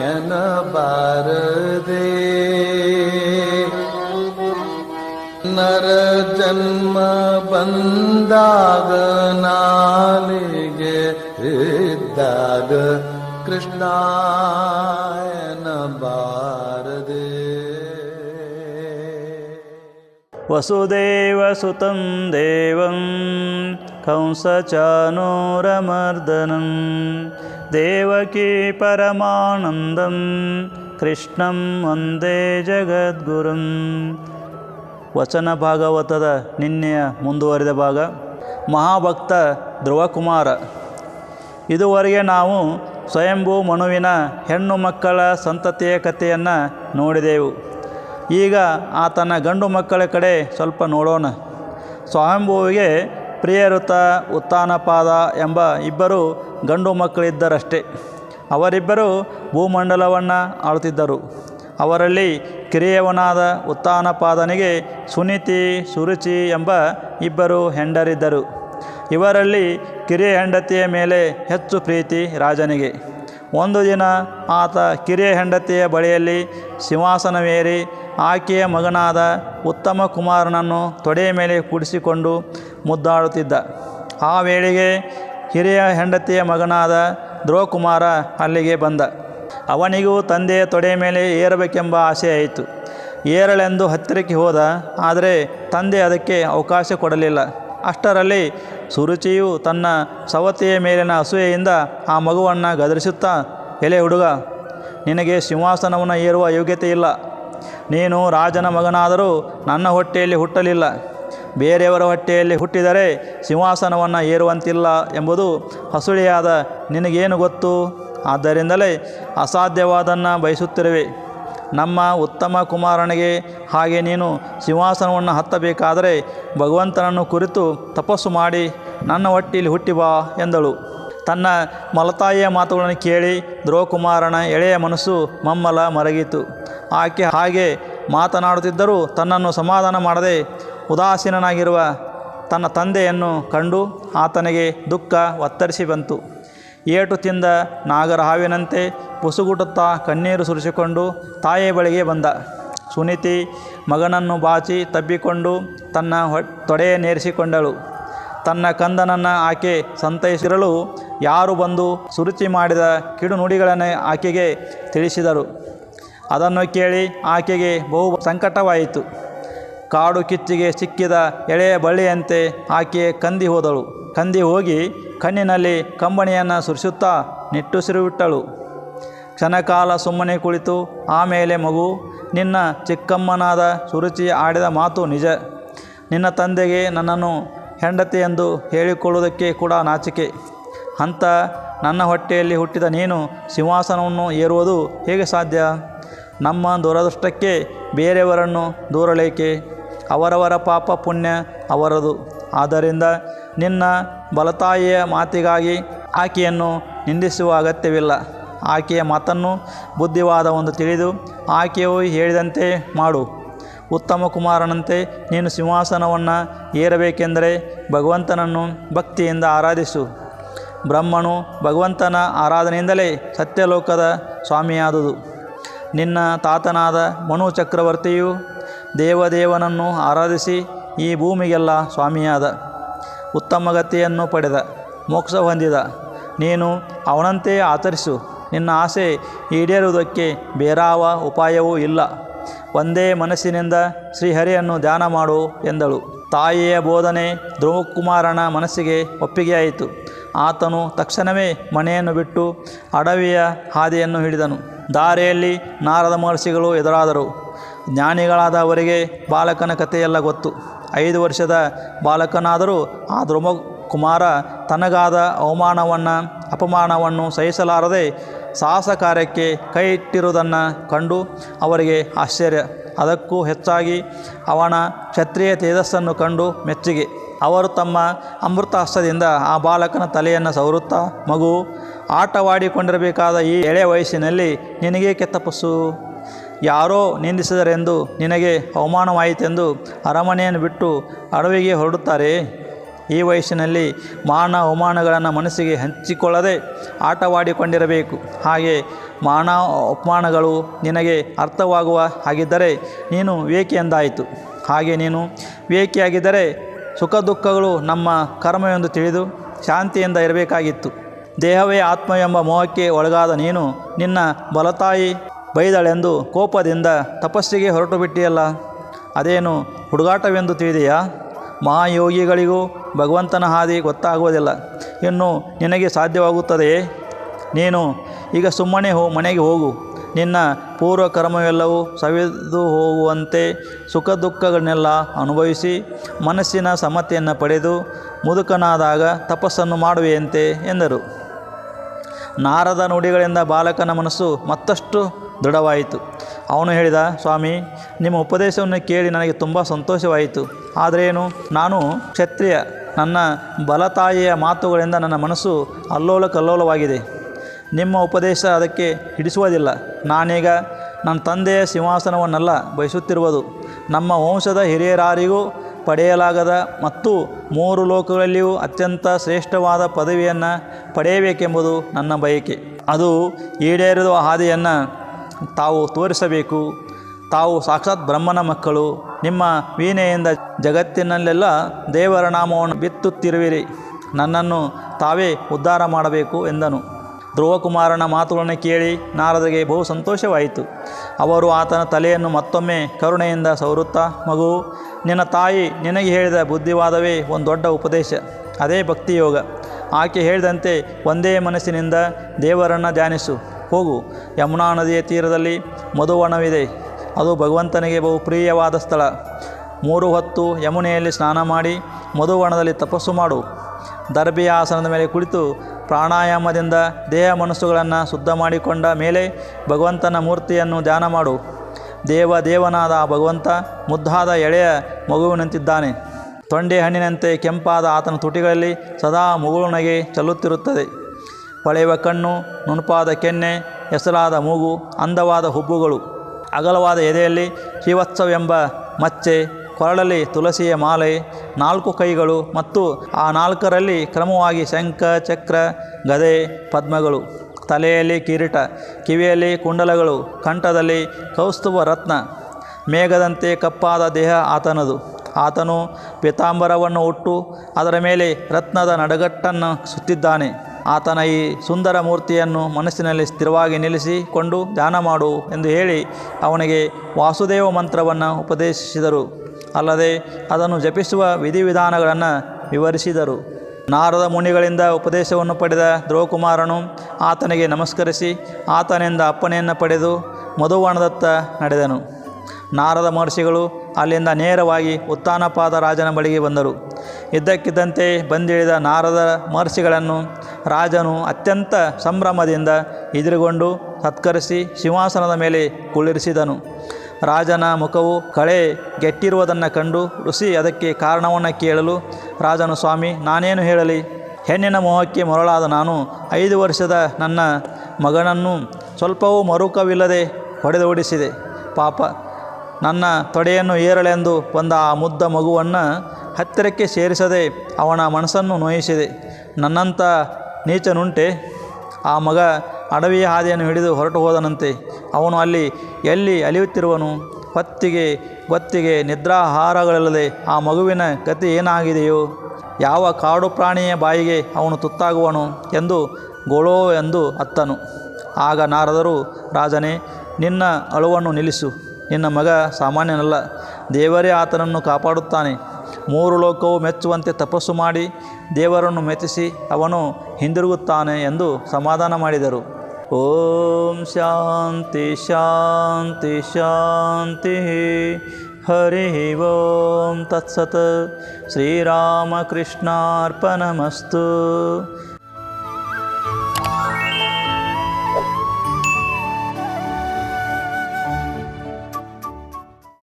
यन वारदे नरजन्म वन्दाग नालिगे हृदाग कृष्णायन बारदे। वसुदेवसुतं देवं कंसचानोरमर्दनम् ದೇವಕೀ ಪರಮಾನಂದಂ. ಕೃಷ್ಣಂ ವಂದೇ ಜಗದ್ಗುರುಂ. ವಚನ ಭಾಗವತದ ನಿನ್ನೆಯ ಮುಂದುವರಿದ ಭಾಗ, ಮಹಾಭಕ್ತ ಧ್ರುವಕುಮಾರ. ಇದುವರೆಗೆ ನಾವು ಸ್ವಯಂಭೂ ಮನುವಿನ ಹೆಣ್ಣು ಮಕ್ಕಳ ಸಂತತಿಯ ಕಥೆಯನ್ನು ನೋಡಿದೆವು. ಈಗ ಆತನ ಗಂಡು ಮಕ್ಕಳ ಕಡೆ ಸ್ವಲ್ಪ ನೋಡೋಣ. ಸ್ವಯಂಭುವಿಗೆ ಪ್ರಿಯಋತ ಉತ್ಥಾನಪಾದ ಎಂಬ ಇಬ್ಬರು ಗಂಡು ಮಕ್ಕಳಿದ್ದರಷ್ಟೇ. ಅವರಿಬ್ಬರು ಭೂಮಂಡಲವನ್ನು ಆಳುತ್ತಿದ್ದರು. ಅವರಲ್ಲಿ ಕಿರಿಯವನಾದ ಉತ್ಥಾನಪಾದನಿಗೆ ಸುನೀತಿ, ಸುರುಚಿ ಎಂಬ ಇಬ್ಬರು ಹೆಂಡರಿದ್ದರು. ಇವರಲ್ಲಿ ಕಿರಿಯ ಹೆಂಡತಿಯ ಮೇಲೆ ಹೆಚ್ಚು ಪ್ರೀತಿ ರಾಜನಿಗೆ. ಒಂದು ದಿನ ಆತ ಕಿರಿಯ ಹೆಂಡತಿಯ ಬಳಿಯಲ್ಲಿ ಸಿಂಹಾಸನವೇರಿ ಆಕೆಯ ಮಗನಾದ ಉತ್ತಮ ಕುಮಾರನನ್ನು ತೊಡೆಯ ಮೇಲೆ ಕೂಡಿಸಿಕೊಂಡು ಮುದ್ದಾಡುತ್ತಿದ್ದ ಆ ವೇಳೆಗೆ ಹಿರಿಯ ಹೆಂಡತಿಯ ಮಗನಾದ ಧ್ರುವಕುಮಾರ ಅಲ್ಲಿಗೆ ಬಂದ. ಅವನಿಗೂ ತಂದೆಯ ತೊಡೆಯ ಮೇಲೆ ಏರಬೇಕೆಂಬ ಆಸೆ ಆಯಿತು. ಏರಲೆಂದು ಹತ್ತಿರಕ್ಕೆ ಹೋದ, ಆದರೆ ತಂದೆ ಅದಕ್ಕೆ ಅವಕಾಶ ಕೊಡಲಿಲ್ಲ. ಅಷ್ಟರಲ್ಲಿ ಸುರುಚಿಯು ತನ್ನ ಸವತಿಯ ಮೇಲಿನ ಅಸೂಯೆಯಿಂದ ಆ ಮಗುವನ್ನು ಗದರಿಸುತ್ತಾ, ಎಲೆ ಹುಡುಗ, ನಿನಗೆ ಸಿಂಹಾಸನವನ್ನು ಏರುವ ಯೋಗ್ಯತೆ ಇಲ್ಲ. ನೀನು ರಾಜನ ಮಗನಾದರೂ ನನ್ನ ಹೊಟ್ಟೆಯಲ್ಲಿ ಹುಟ್ಟಲಿಲ್ಲ. ಬೇರೆಯವರ ಹೊಟ್ಟೆಯಲ್ಲಿ ಹುಟ್ಟಿದರೆ ಸಿಂಹಾಸನವನ್ನು ಏರುವಂತಿಲ್ಲ ಎಂಬುದು ಹಸುಳಿಯಾದ ನಿನಗೇನು ಗೊತ್ತು? ಆದ್ದರಿಂದಲೇ ಅಸಾಧ್ಯವಾದನ್ನು ಬಯಸುತ್ತಿರುವೆ. ನಮ್ಮ ಉತ್ತಮ ಕುಮಾರನಿಗೆ ಹಾಗೆ ನೀನು ಸಿಂಹಾಸನವನ್ನು ಹತ್ತಬೇಕಾದರೆ ಭಗವಂತನನ್ನು ಕುರಿತು ತಪಸ್ಸು ಮಾಡಿ ನನ್ನ ಹೊಟ್ಟೆಯಲ್ಲಿ ಹುಟ್ಟಿ ಬಾ ಎಂದಳು. ತನ್ನ ಮಲತಾಯಿಯ ಮಾತುಗಳನ್ನು ಕೇಳಿ ಧ್ರುವಕುಮಾರನ ಎಳೆಯ ಮನಸ್ಸು ಮಮ್ಮಲ ಮರಗಿತು. ಆಕೆ ಹಾಗೆ ಮಾತನಾಡುತ್ತಿದ್ದರೂ ತನ್ನನ್ನು ಸಮಾಧಾನ ಮಾಡದೆ ಉದಾಸೀನನಾಗಿರುವ ತನ್ನ ತಂದೆಯನ್ನು ಕಂಡು ಆತನಿಗೆ ದುಃಖ ಒತ್ತರಿಸಿ ಬಂತು. ಏಟು ತಿಂದ ನಾಗರ ಹಾವಿನಂತೆ ಪುಸುಗುಟ್ಟುತ್ತಾ ಕಣ್ಣೀರು ಸುರಿಸಿಕೊಂಡು ತಾಯಿಯ ಬಳಿಗೆ ಬಂದ. ಸುನೀತಿ ಮಗನನ್ನು ಬಾಚಿ ತಬ್ಬಿಕೊಂಡು ತನ್ನ ತೊಡೆಯ ನೇರಿಸಿಕೊಂಡಳು. ತನ್ನ ಕಂದನನ್ನು ಆಕೆ ಸಂತೈಸಿರಲು ಯಾರು ಬಂದು ಸುರುಚಿ ಮಾಡಿದ ಕಿಡು ನುಡಿಗಳನ್ನು ಆಕೆಗೆ ತಿಳಿಸಿದರು. ಅದನ್ನು ಕೇಳಿ ಆಕೆಗೆ ಬಹು ಸಂಕಟವಾಯಿತು. ಕಾಡು ಕಿಚ್ಚಿಗೆ ಸಿಕ್ಕಿದ ಎಳೆಯ ಬಳ್ಳಿಯಂತೆ ಆಕೆ ಕಂದಿ ಹೋದಳು. ಕಂದಿ ಹೋಗಿ ಕಣ್ಣಿನಲ್ಲಿ ಕಂಬಣಿಯನ್ನು ಸುರಿಸುತ್ತಾ ನಿಟ್ಟುಸಿರುಬಿಟ್ಟಳು ಕ್ಷಣಕಾಲ ಸುಮ್ಮನೆ ಕುಳಿತು ಆಮೇಲೆ ಮಗು, ನಿನ್ನ ಚಿಕ್ಕಮ್ಮನಾದ ಸುರುಚಿ ಆಡಿದ ಮಾತು ನಿಜ. ನಿನ್ನ ತಂದೆಗೆ ನನ್ನನ್ನು ಹೆಂಡತಿ ಎಂದು ಹೇಳಿಕೊಳ್ಳುವುದಕ್ಕೆ ಕೂಡ ನಾಚಿಕೆ. ಅಂತ ನನ್ನ ಹೊಟ್ಟೆಯಲ್ಲಿ ಹುಟ್ಟಿದ ನೀನು ಸಿಂಹಾಸನವನ್ನು ಏರುವುದು ಹೇಗೆ ಸಾಧ್ಯ? ನಮ್ಮ ದುರದೃಷ್ಟಕ್ಕೆ ಬೇರೆಯವರನ್ನು ದೂರಲೇಕೆ? ಅವರವರ ಪಾಪ ಪುಣ್ಯ ಅವರದು. ಆದ್ದರಿಂದ ನಿನ್ನ ಬಲತಾಯಿಯ ಮಾತಿಗಾಗಿ ಆಕೆಯನ್ನು ನಿಂದಿಸುವ ಅಗತ್ಯವಿಲ್ಲ. ಆಕೆಯ ಮಾತನ್ನು ಬುದ್ಧಿವಾದವೊಂದು ತಿಳಿದು ಆಕೆಯು ಹೇಳಿದಂತೆ ಮಾಡು. ಉತ್ತಮ ಕುಮಾರನಂತೆ ನೀನು ಸಿಂಹಾಸನವನ್ನು ಏರಬೇಕೆಂದರೆ ಭಗವಂತನನ್ನು ಭಕ್ತಿಯಿಂದ ಆರಾಧಿಸು. ಬ್ರಹ್ಮನು ಭಗವಂತನ ಆರಾಧನೆಯಿಂದಲೇ ಸತ್ಯಲೋಕದ ಸ್ವಾಮಿಯಾದುದು. ನಿನ್ನ ತಾತನಾದ ಮನು ಚಕ್ರವರ್ತಿಯು ದೇವದೇವನನ್ನು ಆರಾಧಿಸಿ ಈ ಭೂಮಿಗೆಲ್ಲ ಸ್ವಾಮಿಯಾದ. ಉತ್ತಮ ಗತಿಯನ್ನು ಪಡೆದ, ಮೋಕ್ಷ ಹೊಂದಿದ. ನೀನು ಅವನಂತೆ ಆಚರಿಸು. ನಿನ್ನ ಆಸೆ ಈಡೇರುವುದಕ್ಕೆ ಬೇರಾವ ಉಪಾಯವೂ ಇಲ್ಲ. ಒಂದೇ ಮನಸ್ಸಿನಿಂದ ಶ್ರೀಹರಿಯನ್ನು ಧ್ಯಾನ ಮಾಡು ಎಂದಳು. ತಾಯಿಯ ಬೋಧನೆ ಧ್ರುವಕುಮಾರನ ಮನಸ್ಸಿಗೆ ಒಪ್ಪಿಗೆಯಾಯಿತು. ಆತನು ತಕ್ಷಣವೇ ಮನೆಯನ್ನು ಬಿಟ್ಟು ಅಡವಿಯ ಹಾದಿಯನ್ನು ಹಿಡಿದನು. ದಾರಿಯಲ್ಲಿ ನಾರದ ಮಹರ್ಷಿಗಳು ಎದುರಾದರು. ಜ್ಞಾನಿಗಳಾದ ಅವರಿಗೆ ಬಾಲಕನ ಕಥೆಯೆಲ್ಲ ಗೊತ್ತು. ಐದು ವರ್ಷದ ಬಾಲಕನಾದರೂ ಆ ಧ್ರುವ ಕುಮಾರ ತನಗಾದ ಅವಮಾನವನ್ನು, ಅಪಮಾನವನ್ನು ಸಹಿಸಲಾರದೆ ಸಾಹಸ ಕಾರ್ಯಕ್ಕೆ ಕೈ ಇಟ್ಟಿರುವುದನ್ನು ಕಂಡು ಅವರಿಗೆ ಆಶ್ಚರ್ಯ. ಅದಕ್ಕೂ ಹೆಚ್ಚಾಗಿ ಅವನ ಕ್ಷತ್ರಿಯ ತೇಜಸ್ಸನ್ನು ಕಂಡು ಮೆಚ್ಚುಗೆ. ಅವರು ತಮ್ಮ ಅಮೃತ ಹಸ್ತದಿಂದ ಆ ಬಾಲಕನ ತಲೆಯನ್ನು ಸವರುತ್ತಾ, ಮಗು, ಆಟವಾಡಿಕೊಂಡಿರಬೇಕಾದ ಈ ಎಳೆ ವಯಸ್ಸಿನಲ್ಲಿ ನಿನಗೇಕೆ ತಪಸ್ಸು ಯಾರೋ ನಿಂದಿಸಿದರೆಂದು ನಿನಗೆ ಅವಮಾನವಾಯಿತೆಂದು ಅರಮನೆಯನ್ನು ಬಿಟ್ಟು ಅಡವಿಗೆ ಹೊರಡುತ್ತಾರೆ. ಈ ವಯಸ್ಸಿನಲ್ಲಿ ಮಾನ ಅವಮಾನಗಳನ್ನು ಮನಸ್ಸಿಗೆ ಹಂಚಿಕೊಳ್ಳದೆ ಆಟವಾಡಿಕೊಂಡಿರಬೇಕು. ಹಾಗೆ ಮಾನ ಅಪಮಾನಗಳು ನಿನಗೆ ಅರ್ಥವಾಗುವ ಹಾಗಿದ್ದರೆ ನೀನು ವೇಕೆ ಎಂದಾಯಿತು. ಹಾಗೆ ನೀನು ವೇಕೆಯಾಗಿದ್ದರೆ ಸುಖ ದುಃಖಗಳು ನಮ್ಮ ಕರ್ಮವೆಂದು ತಿಳಿದು ಶಾಂತಿಯಿಂದ ಇರಬೇಕಾಗಿತ್ತು. ದೇಹವೇ ಆತ್ಮ ಎಂಬ ಮೋಹಕ್ಕೆ ಒಳಗಾದ ನೀನು ನಿನ್ನ ಬಲತಾಯಿ ಬೈದಳೆಂದು ಕೋಪದಿಂದ ತಪಸ್ಸಿಗೆ ಹೊರಟು ಬಿಟ್ಟಿಯಲ್ಲ, ಅದೇನು ಹುಡುಗಾಟವೆಂದು ತಿಳಿದೆಯಾ? ಮಹಾಯೋಗಿಗಳಿಗೂ ಭಗವಂತನ ಹಾದಿ ಗೊತ್ತಾಗುವುದಿಲ್ಲ. ಇನ್ನು ನಿನಗೆ ಸಾಧ್ಯವಾಗುತ್ತದೆಯೇ? ನೀನು ಈಗ ಸುಮ್ಮನೆ ಹೋ, ಮನೆಗೆ ಹೋಗು. ನಿನ್ನ ಪೂರ್ವ ಕರ್ಮವೆಲ್ಲವೂ ಸವಿದು ಹೋಗುವಂತೆ ಸುಖ ದುಃಖಗಳನ್ನೆಲ್ಲ ಅನುಭವಿಸಿ ಮನಸ್ಸಿನ ಸಮತೆಯನ್ನು ಪಡೆದು ಮುದುಕನಾದಾಗ ತಪಸ್ಸನ್ನು ಮಾಡುವೆಯಂತೆ ಎಂದರು. ನಾರದ ನುಡಿಗಳಿಂದ ಬಾಲಕನ ಮನಸ್ಸು ಮತ್ತಷ್ಟು ದೃಢವಾಯಿತು. ಅವನು ಹೇಳಿದ, ಸ್ವಾಮಿ, ನಿಮ್ಮ ಉಪದೇಶವನ್ನು ಕೇಳಿ ನನಗೆ ತುಂಬ ಸಂತೋಷವಾಯಿತು. ಆದರೇನು ನಾನು ಕ್ಷತ್ರಿಯ. ನನ್ನ ಬಲತಾಯಿಯ ಮಾತುಗಳಿಂದ ನನ್ನ ಮನಸ್ಸು ಅಲ್ಲೋಲ ಕಲ್ಲೋಲವಾಗಿದೆ ನಿಮ್ಮ ಉಪದೇಶ ಅದಕ್ಕೆ ಹಿಡಿಸುವುದಿಲ್ಲ. ನಾನೀಗ ನನ್ನ ತಂದೆಯ ಸಿಂಹಾಸನವನ್ನೆಲ್ಲ ಬಯಸುತ್ತಿರುವುದು. ನಮ್ಮ ವಂಶದ ಹಿರಿಯರಾರಿಗೂ ಪಡೆಯಲಾಗದ ಮತ್ತು ಮೂರು ಲೋಕಗಳಲ್ಲಿಯೂ ಅತ್ಯಂತ ಶ್ರೇಷ್ಠವಾದ ಪದವಿಯನ್ನು ಪಡೆಯಬೇಕೆಂಬುದು ನನ್ನ ಬಯಕೆ. ಅದು ಈಡೇರಿದ ಹಾದಿಯನ್ನು ತಾವು ತೋರಿಸಬೇಕು, ತಾವು ಸಾಕ್ಷಾತ್ ಬ್ರಹ್ಮನ ಮಕ್ಕಳು, ನಿಮ್ಮ ವೀಣೆಯಿಂದ ಜಗತ್ತಿನಲ್ಲೆಲ್ಲ ದೇವರ ನಾಮವನ್ನು ಬಿತ್ತುತ್ತಿರುವಿರಿ. ನನ್ನನ್ನು ತಾವೇ ಉದ್ಧಾರ ಮಾಡಬೇಕು ಎಂದನು. ಧ್ರುವಕುಮಾರನ ಮಾತುಗಳನ್ನು ಕೇಳಿ ನಾರದಗೆ ಬಹು ಸಂತೋಷವಾಯಿತು. ಅವರು ಆತನ ತಲೆಯನ್ನು ಮತ್ತೊಮ್ಮೆ ಕರುಣೆಯಿಂದ ಸವರುತ್ತಾ, ಮಗು, ನಿನ್ನ ತಾಯಿ ನಿನಗೆ ಹೇಳಿದ ಬುದ್ಧಿವಾದವೇ ಒಂದು ದೊಡ್ಡ ಉಪದೇಶ, ಅದೇ ಭಕ್ತಿಯೋಗ. ಆಕೆ ಹೇಳಿದಂತೆ, ಒಂದೇ ಮನಸ್ಸಿನಿಂದ ದೇವರನ್ನು ಧ್ಯಾನಿಸು. ಹೋಗು. ಯಮುನಾ ನದಿಯ ತೀರದಲ್ಲಿ ಮಧುವನವಿದೆ. ಅದು ಭಗವಂತನಿಗೆ ಬಹು ಪ್ರಿಯವಾದ ಸ್ಥಳ. ಮೂರು ಹೊತ್ತು ಯಮುನೆಯಲ್ಲಿ ಸ್ನಾನ ಮಾಡಿ ಮಧುವನದಲ್ಲಿ ತಪಸ್ಸು ಮಾಡು. ದರ್ಬೆಯ ಆಸನದ ಮೇಲೆ ಕುಳಿತು ಪ್ರಾಣಾಯಾಮದಿಂದ ದೇಹ ಮನಸ್ಸುಗಳನ್ನು ಶುದ್ಧ ಮಾಡಿಕೊಂಡ ಮೇಲೆ ಭಗವಂತನ ಮೂರ್ತಿಯನ್ನು ಧ್ಯಾನ ಮಾಡು. ದೇವ ದೇವನಾದ ಭಗವಂತ ಮುದ್ದಾದ ಎಳೆಯ ಮಗುವಿನಂತಿದ್ದಾನೆ. ತೊಂಡೆ ಹಣ್ಣಿನಂತೆ ಕೆಂಪಾದ ಆತನ ತುಟಿಗಳಲ್ಲಿ ಸದಾ ಮುಗುಳುನಗೆ ಚೆಲ್ಲುತ್ತಿರುತ್ತದೆ. ಹೊಳೆಯುವ ಕಣ್ಣು, ನುಣುಪಾದ ಕೆನ್ನೆ ಹೆಸರಾದ ಮೂಗು, ಅಂದವಾದ ಹುಬ್ಬುಗಳು. ಅಗಲವಾದ ಎದೆಯಲ್ಲಿ ಶಿವತ್ಸವೆಂಬ ಮಚ್ಚೆ, ಕೊರಳಲ್ಲಿ ತುಳಸಿಯ ಮಾಲೆ, ನಾಲ್ಕು ಕೈಗಳು ಮತ್ತು ಆ ನಾಲ್ಕರಲ್ಲಿ ಕ್ರಮವಾಗಿ ಶಂಖ, ಚಕ್ರ, ಗದೆ, ಪದ್ಮಗಳು. ತಲೆಯಲ್ಲಿ ಕಿರೀಟ, ಕಿವಿಯಲ್ಲಿ ಕುಂಡಲಗಳು, ಕಂಠದಲ್ಲಿ ಕೌಸ್ತುಭ ರತ್ನ. ಮೇಘದಂತೆ ಕಪ್ಪಾದ ದೇಹ ಆತನದು. ಆತನು ಪೀತಾಂಬರವನ್ನು ಉಟ್ಟು ಅದರ ಮೇಲೆ ರತ್ನದ ನಡಗಟ್ಟನ್ನು ಸುತ್ತಿದ್ದಾನೆ. ಆತನ ಈ ಸುಂದರ ಮೂರ್ತಿಯನ್ನು ಮನಸ್ಸಿನಲ್ಲಿ ಸ್ಥಿರವಾಗಿ ನಿಲ್ಲಿಸಿಕೊಂಡು ಧ್ಯಾನ ಮಾಡು ಎಂದು ಹೇಳಿ ಅವನಿಗೆ ವಾಸುದೇವ ಮಂತ್ರವನ್ನು ಉಪದೇಶಿಸಿದರು. ಅಲ್ಲದೆ ಅದನ್ನು ಜಪಿಸುವ ವಿಧಿವಿಧಾನಗಳನ್ನು ವಿವರಿಸಿದರು. ನಾರದ ಮುನಿಗಳಿಂದ ಉಪದೇಶವನ್ನು ಪಡೆದ ಧ್ರುವಕುಮಾರನು ಆತನಿಗೆ ನಮಸ್ಕರಿಸಿ ಆತನಿಂದ ಅಪ್ಪಣೆಯನ್ನು ಪಡೆದು ಮಧುವನದತ್ತ ನಡೆದನು. ನಾರದ ಮಹರ್ಷಿಗಳು ಅಲ್ಲಿಂದ ನೇರವಾಗಿ ಉತ್ಥಾನಪಾದ ರಾಜನ ಬಳಿಗೆ ಬಂದರು. ಇದ್ದಕ್ಕಿದ್ದಂತೆ ಬಂದಿಳಿದ ನಾರದ ಮಹರ್ಷಿಗಳನ್ನು ರಾಜನು ಅತ್ಯಂತ ಸಂಭ್ರಮದಿಂದ ಎದುರುಗೊಂಡು ಸತ್ಕರಿಸಿ ಸಿಂಹಾಸನದ ಮೇಲೆ ಕುಳ್ಳಿರಿಸಿದನು. ರಾಜನ ಮುಖವು ಕಳೆ ಗೆಟ್ಟಿರುವುದನ್ನು ಕಂಡು ಋಷಿ ಅದಕ್ಕೆ ಕಾರಣವನ್ನು ಕೇಳಲು, ರಾಜನು ಸ್ವಾಮಿ, ನಾನೇನು ಹೇಳಲಿ? ಹೆಣ್ಣಿನ ಮೋಹಕ್ಕೆ ಮರಳಾದ ನಾನು ಐದು ವರ್ಷದ ನನ್ನ ಮಗನನ್ನು ಸ್ವಲ್ಪವೂ ಮರುಕವಿಲ್ಲದೆ ಹೊಡೆದೋಡಿಸಿದೆ ಪಾಪ, ನನ್ನ ತೊಡೆಯನ್ನು ಏರಲೆಂದು ಬಂದ ಆ ಮುದ್ದ ಮಗುವನ್ನು ಹತ್ತಿರಕ್ಕೆ ಸೇರಿಸದೆ ಅವನ ಮನಸ್ಸನ್ನು ನೋಯಿಸಿದೆ. ನನ್ನಂಥ ನೀಚನುಂಟೆ. ಆ ಮಗ ಅಡವಿಯ ಹಾದಿಯನ್ನು ಹಿಡಿದು ಹೊರಟು ಹೋದನಂತೆ. ಅವನು ಅಲ್ಲಿ ಎಲ್ಲಿ ಅಲಿಯುತ್ತಿರುವನು? ಹೊತ್ತಿಗೆ ಗೊತ್ತಿಗೆ ನಿದ್ರಾಹಾರಗಳಿಲ್ಲದೆ ಆ ಮಗುವಿನ ಗತಿ ಏನಾಗಿದೆಯೋ? ಯಾವ ಕಾಡು ಪ್ರಾಣಿಯ ಬಾಯಿಗೆ ಅವನು ತುತ್ತಾಗುವನು ಎಂದು ಗೋಳೋ ಎಂದು ಅತ್ತನು. ಆಗ ನಾರದರು, ರಾಜನೇ, ನಿನ್ನ ಅಳುವನ್ನು ನಿಲ್ಲಿಸು. ನಿನ್ನ ಮಗ ಸಾಮಾನ್ಯನಲ್ಲ. ದೇವರೇ ಆತನನ್ನು ಕಾಪಾಡುತ್ತಾನೆ. ಮೂರು ಲೋಕವು ಮೆಚ್ಚುವಂತೆ ತಪಸ್ಸು ಮಾಡಿ ದೇವರನ್ನು ಮೆಚ್ಚಿಸಿ ಅವನು ಹಿಂದಿರುಗುತ್ತಾನೆ ಎಂದು ಸಮಾಧಾನ ಮಾಡಿದರು. ಓಂ ಶಾಂತಿ ಶಾಂತಿ ಶಾಂತಿ. ಹರಿ ಓಂ ತತ್ಸತ್. ಶ್ರೀರಾಮಕೃಷ್ಣಾರ್ಪಣಮಸ್ತು.